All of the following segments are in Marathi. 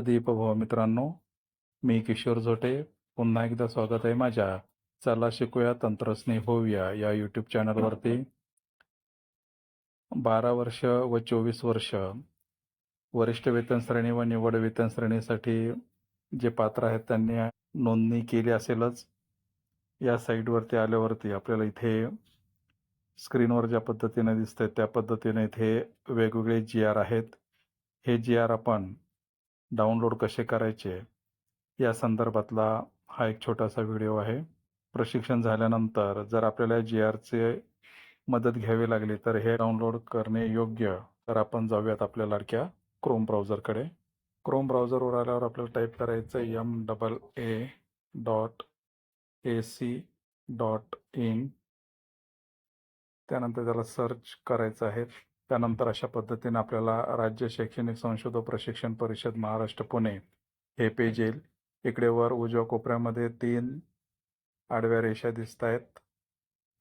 दीपभव मित्रांनो मी किशोर झोटे. पुन्हा एकदा स्वागत आहे माझ्या चला शिकूया तंत्रस्नेही होऊया या यूट्यूब चॅनलवरती बारा वर्ष व चोवीस वर्ष वरिष्ठ वेतन श्रेणी व निवड वेतन श्रेणीसाठी जे पात्र आहेत त्यांनी नोंदणी केली असेलच. या साईटवरती आल्यावरती आपल्याला इथे स्क्रीनवर ज्या पद्धतीने दिसतंय त्या पद्धतीने इथे वेगवेगळे जी आर आहेत. हे जी आर आपण डाउनलोड कसे करायचे या संदर्भातला हा एक छोटासा व्हिडिओ आहे. प्रशिक्षण झाल्यानंतर जर आपल्याला जी आरचे मदत घ्यावी लागली तर हे डाउनलोड करणे योग्य. तर आपण जाऊयात आपल्या लाडक्या क्रोम ब्राउझरकडे क्रोम ब्राउझरवर आल्यावर आपल्याला टाईप करायचं M double A dot A C dot in त्यानंतर त्याला सर्च करायचं आहे. त्यानंतर अशा पद्धतीने आपल्याला राज्य शैक्षणिक संशोधन प्रशिक्षण परिषद महाराष्ट्र पुणे हे पेज येईल. इकडे वर उजव्या कोपऱ्यामध्ये तीन आडव्या रेषा दिसत आहेत.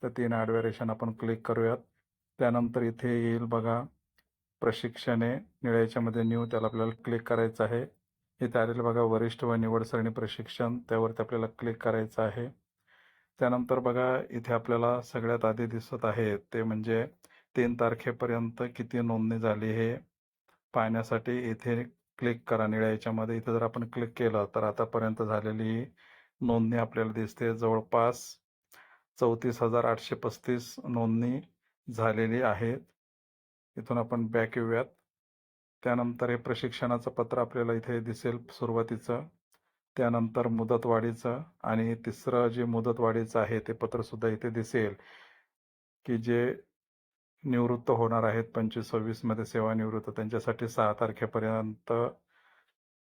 तर तीन आडव्या रेषांना आपण क्लिक करूयात. त्यानंतर इथे येईल बघा प्रशिक्षणे निळ्याच्यामध्ये न्यू त्याला आपल्याला क्लिक करायचं आहे. इथे आलेलं बघा वरिष्ठ व निवड प्रशिक्षण त्यावरती आपल्याला क्लिक करायचं आहे. त्यानंतर बघा इथे आपल्याला सगळ्यात आधी दिसत आहे ते म्हणजे तीन तारखेपर्यंत किती नोंदणी झाली हे पाहण्यासाठी इथे क्लिक करा. निळ्या याच्यामध्ये इथे जर आपण क्लिक केलं तर आतापर्यंत झालेली नोंदणी आपल्याला दिसते. जवळपास चौतीस हजार आठशे पस्तीस नोंदणी झालेली आहेत. इथून आपण बॅक येऊयात. त्यानंतर हे प्रशिक्षणाचं पत्र आपल्याला इथे दिसेल सुरुवातीचं. त्यानंतर मुदतवाढीचं आणि तिसरं जे मुदतवाढीचं आहे ते पत्रसुद्धा इथे दिसेल. की जे निवृत्त होणार आहेत. पंचवीस सव्वीसमध्ये सेवानिवृत्त त्यांच्यासाठी सहा तारखेपर्यंत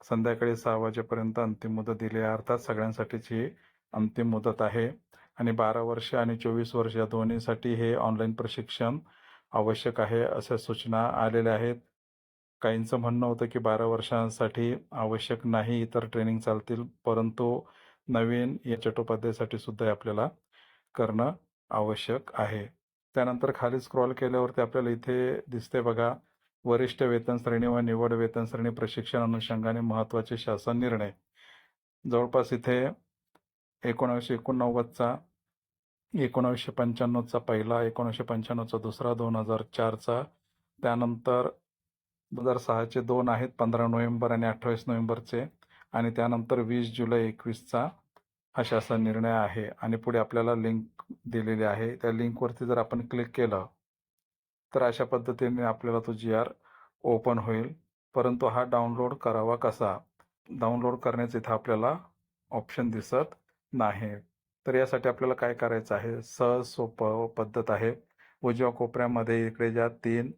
संध्याकाळी सहा वाजेपर्यंत अंतिम मुदत दिली आहे. अर्थात सगळ्यांसाठीची अंतिम मुदत आहे. आणि बारा वर्ष आणि चोवीस वर्ष या दोन्हीसाठी हे ऑनलाईन प्रशिक्षण आवश्यक आहे अशा सूचना आलेल्या आहेत. काहींचं म्हणणं होतं की बारा वर्षांसाठी आवश्यक नाही इतर ट्रेनिंग चालतील परंतु नवीन या चट्टोपाध्यायासाठी सुद्धा आपल्याला करणं आवश्यक आहे. त्यानंतर खाली स्क्रॉल केल्यावरती आपल्याला इथे दिसते बघा वरिष्ठ वेतन श्रेणी व निवड वेतन श्रेणी प्रशिक्षण अनुषंगाने महत्त्वाचे शासन निर्णय. जवळपास इथे एकोणावीसशे एकोणनव्वदचा एकोणावीसशे पंच्याण्णवचा पहिला एकोणीसशे पंच्याण्णवचा दुसरा दोन हजार चारचा त्यानंतर दोन हजार सहाचे दोन आहेत पंधरा नोव्हेंबर आणि अठ्ठावीस नोव्हेंबरचे आणि त्यानंतर वीस जुलै एकवीसचा. अशा असा निर्णय आहे आणि पुढे आपल्याला लिंक दिलेली आहे. त्या लिंकवरती जर आपण क्लिक केलं तर अशा पद्धतीने आपल्याला तो जी आर ओपन होईल. परंतु हा डाउनलोड करावा कसा? डाउनलोड करण्याचं इथं आपल्याला ऑप्शन दिसत नाही. तर यासाठी आपल्याला काय करायचं आहे? सहज सोपं पद्धत आहे. उजव्या कोपऱ्यामध्ये इकडे ज्या तीन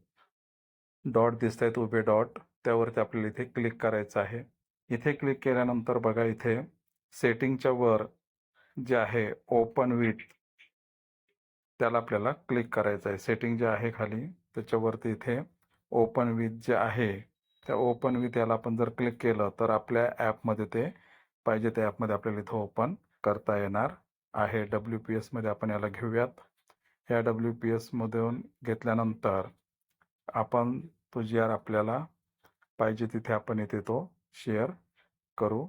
डॉट दिसत आहेत उभे डॉट त्यावरती आपल्याला इथे क्लिक करायचं आहे. इथे क्लिक केल्यानंतर बघा इथे सेटिंगच्या वर जे आहे ओपन विथ त्याला आपल्याला क्लिक करायचं आहे. सेटिंग जे आहे खाली त्याच्यावरती इथे ओपन विथ जे आहे त्या ओपन विथ याला आपण जर क्लिक केलं तर आपल्या ॲपमध्ये ते पाहिजे त्या ॲपमध्ये आपल्याला इथं ओपन करता येणार आहे. डब्ल्यू पी एसमध्ये आपण याला घेऊयात. या डब्ल्यू पी एसमधून घेतल्यानंतर आपण तो जी आर आपल्याला पाहिजे तिथे आपण इथे तो शेअर करू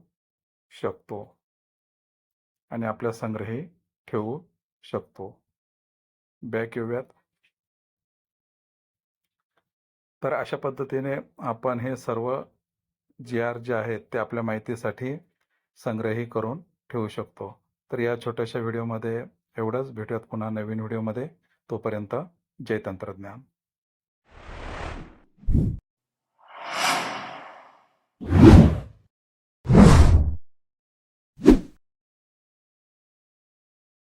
शकतो. आणि आपल्या संग्रही ठेवू शकतो. बॅक येऊयात. तर अशा पद्धतीने आपण हे सर्व जी आर जे आहेत ते आपल्या माहितीसाठी संग्रही करून ठेवू शकतो. तर या छोट्याशा व्हिडिओमध्ये एवढंच. भेटूयात पुन्हा नवीन व्हिडिओमध्ये. तोपर्यंत जय तंत्रज्ञान.